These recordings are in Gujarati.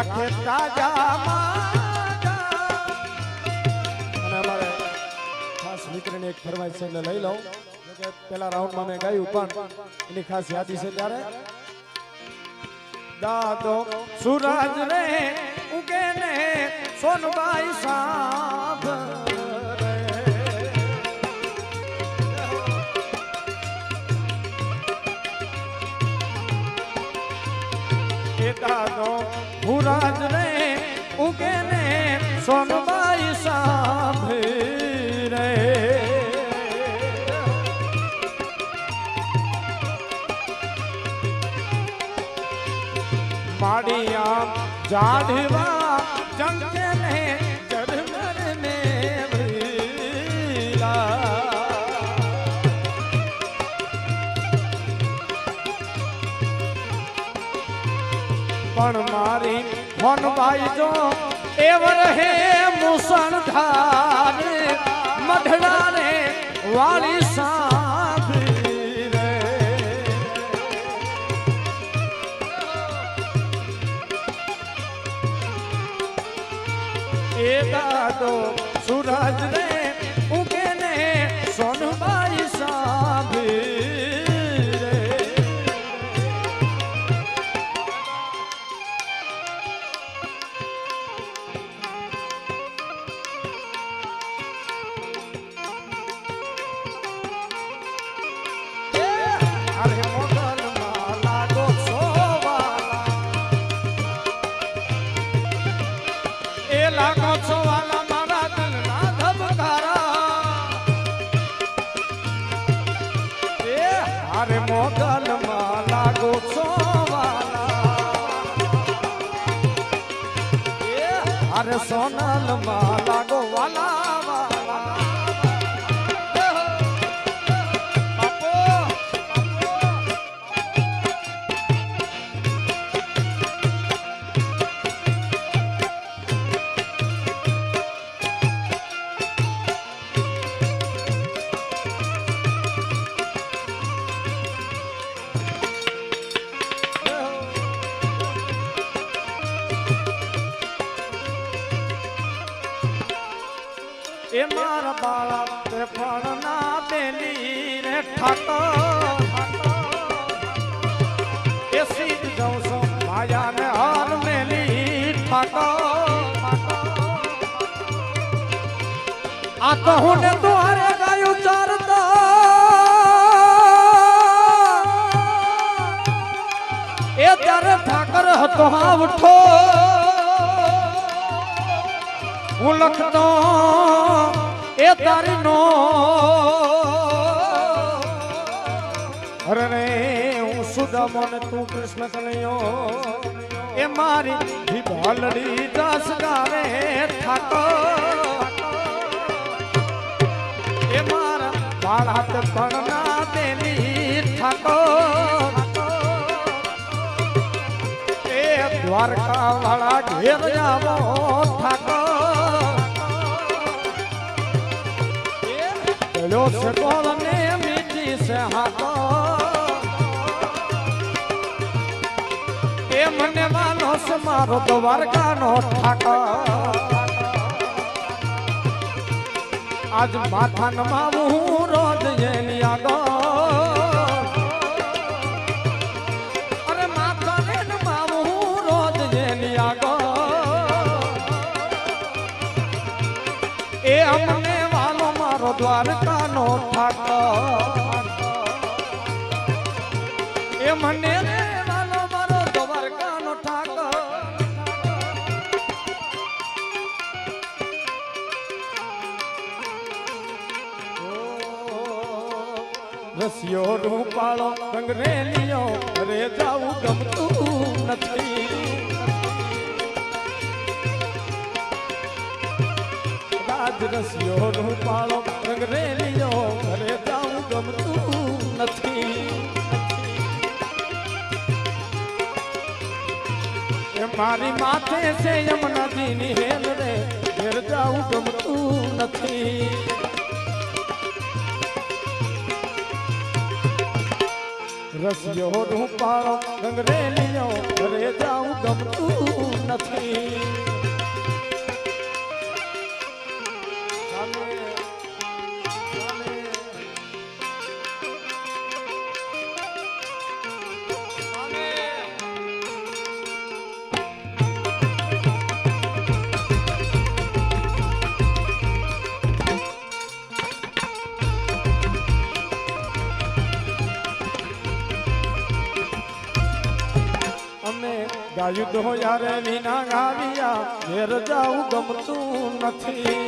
રાખે તાજા. અને અમારે એક ફરમાઈશ છે એટલે લઈ લઉં કે પેલા રાઉન્ડમાં મેં ગાયું, પણ એની ખાસ યાદી છે ત્યારે દાદો સુરજ રે, ઉગે ને સોનબાઈ સાંભ દાદો સુરજ રે ઉગે ને સોનબાઈ સાંભ રે માડિયા જાડવા જંકે પણ મારી મોનબાઈ જો એવર હે મુસળધાર મઢડા ને વાળી સાંભળી રે એ દાદો સૂરજ રે આ તો હું ને દ્વારે ગાયું ચારતા. એ ત્યારે ઠાકર હતો આવઠો. હું લખતો એ તારી નો. હરે રે, હું સુધા મને તું કૃષ્ણ કનૈયો એ મારી ભીભાલડી દાસ ગાવે ઠાકો એ મારા બાળા તે પણ ના દેલી ઠાકો એ દ્વારકા વાળા ઘેર જાવો ઠાકો પેલો છે ગોળ ને મીઠી છે હાકો એ મને માનો આજ માથા નમાવું રોજ એની આગળ. અરે માથા ને નમાવું રોજ એની આગળ. એ અમને વાલો મારો દ્વારકાનો ઠાકર. એ મને રસિયો રૂપાળો રંગરેલિયો રે જાવું ગમતું નથી. રાજ રસિયો રૂપાળો રંગરેલિયો ઘરે જાવું ગમતું નથી. મારી માથે છે યમુનાજીની હેલ રે, ઘેર જાવું ગમતું નથી. રસિયો રૂપાળો ગંગરેલિયો ઘરે જાઉં ગમતું નથી. ગાયું હો યારે વિના ગાવિયા, ઘેર જાઉં ગમતું નથી.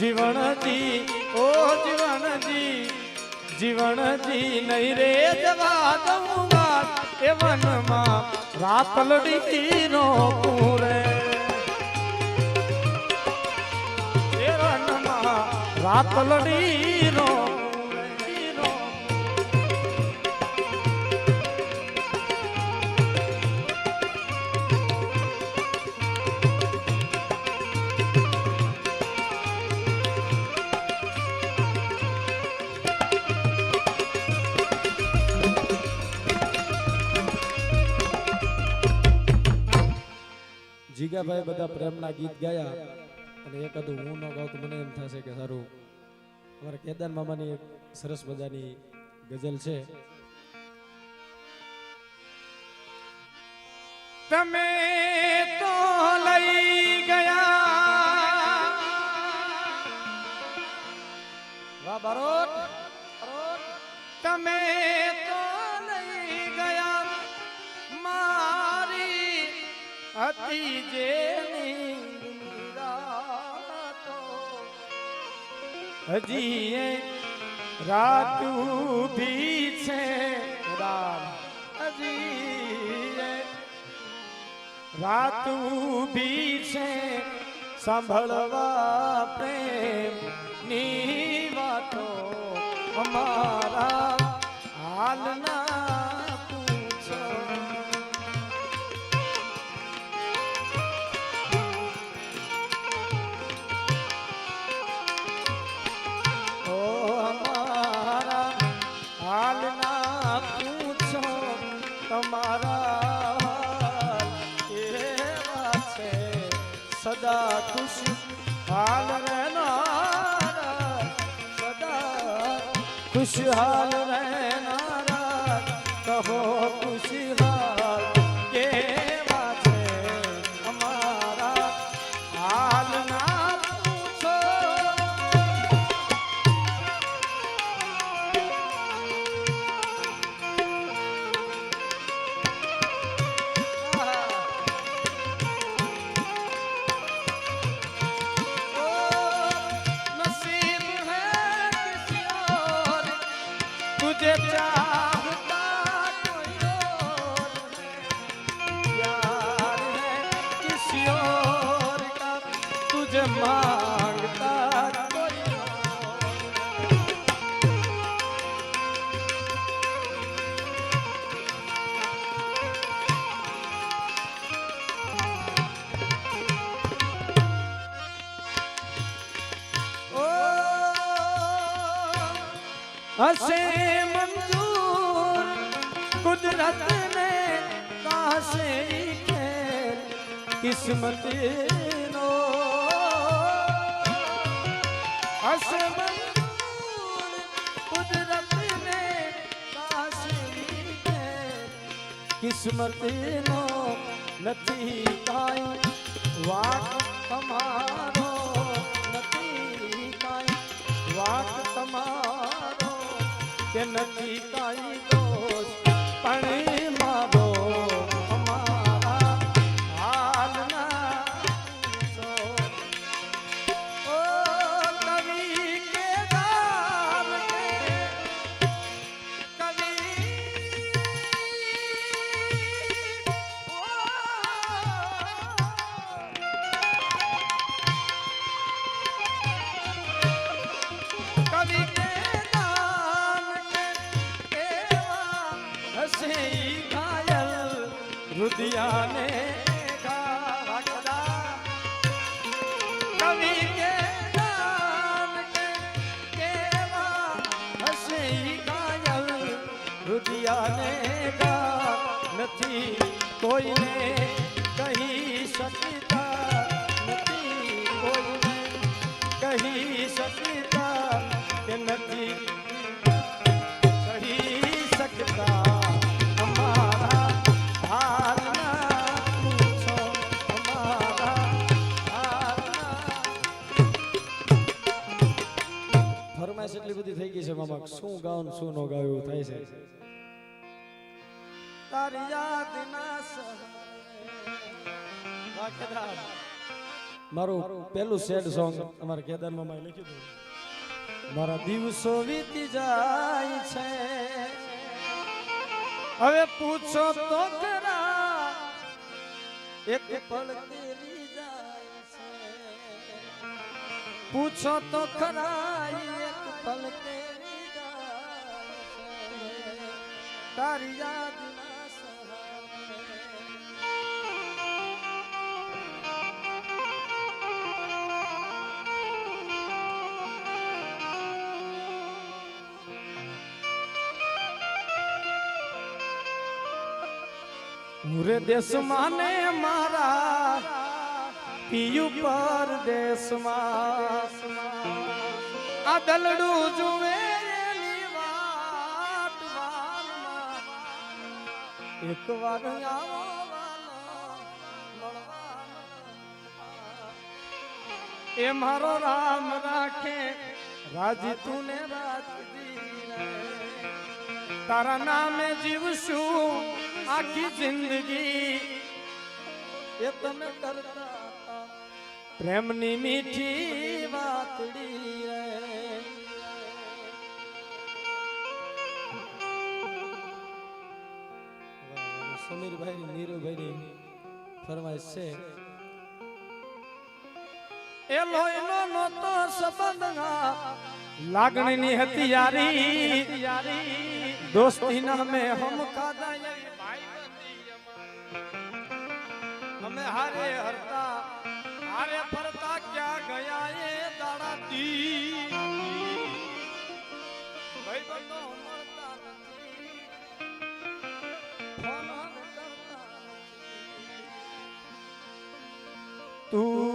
જીવનજી ઓ જીવનજી જીવનજી નહીં રે જવા દઉં એ વનમાં રાતલડી નો પૂરે રાતલડી પૂરે. જીગાભાઈ બધા પ્રેમના ગીત ગાયા અને એકાદું હું ન ગાઉં તો મને એમ થશે કે સારું, અમારા કેદાર મામાની એક સરસ મજાની ગઝલ છે. તમે તો લઈ ગયા. વાહ તમે તો લઈ ગયા. મારી હતી જેની હજી રાતું ઊભી છે. હજી રાત ઊભી છે. સાંભળવા પ્રેમની વાતો અમારા હાલના ખુશહાલ રહેનારા કહો કિસ્મત નો મંજૂર કુદરત ને કિસ્મત નો નથી કાંઈ વાત તમારો, નથી કાંઈ વાત તમારો કે નથી કાંઈ તારી યાદ ના સહારે. મારું પહેલું સેડ સોંગ અમારા કેદાર મામાએ લખ્યું હતું. મારા દિવસો વીતી જાય છે. હવે પૂછો તો ખરા, એક પળ તેરી જાય છે. પૂછો તો ખરા, એક પલ કેવી જાય છે. તારી યાદ પૂરે દેશમાં ને મારા પિયુ પર આ દલડું જુએ વાટ વારમાં. એક વાર એ મારો રામ રાખે, રાજી તું ને તારા નામે જીવશું આખી જિંદગી એ તમે કરતા પ્રેમની મીઠી વાતડી સમીરભાઈ નીરુભાઈ ફરમાઈશ છે એ લોહીનો નહોતો સંબંધ લાગણીની હતી યારી દોસ્તી ના મે હમ કાદા હારે હરતા હારે ફરતા ક્યાં ગયા એ દાડા દી. તું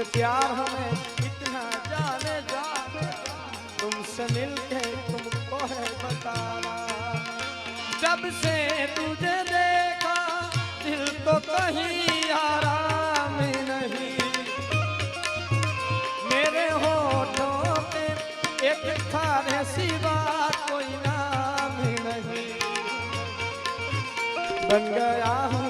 तुमसे प्यार हमें इतना जाने जाने तुमसे मिलके तुमको है बताना जब से तुझे देखा दिल तो कहीं आराम नहीं मेरे होठों पे एक खाने सिवा कोई नाम नहीं बन गया हूँ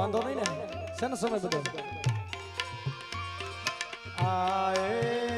વાંધો નહીં ને? છે સમય બધો? આએ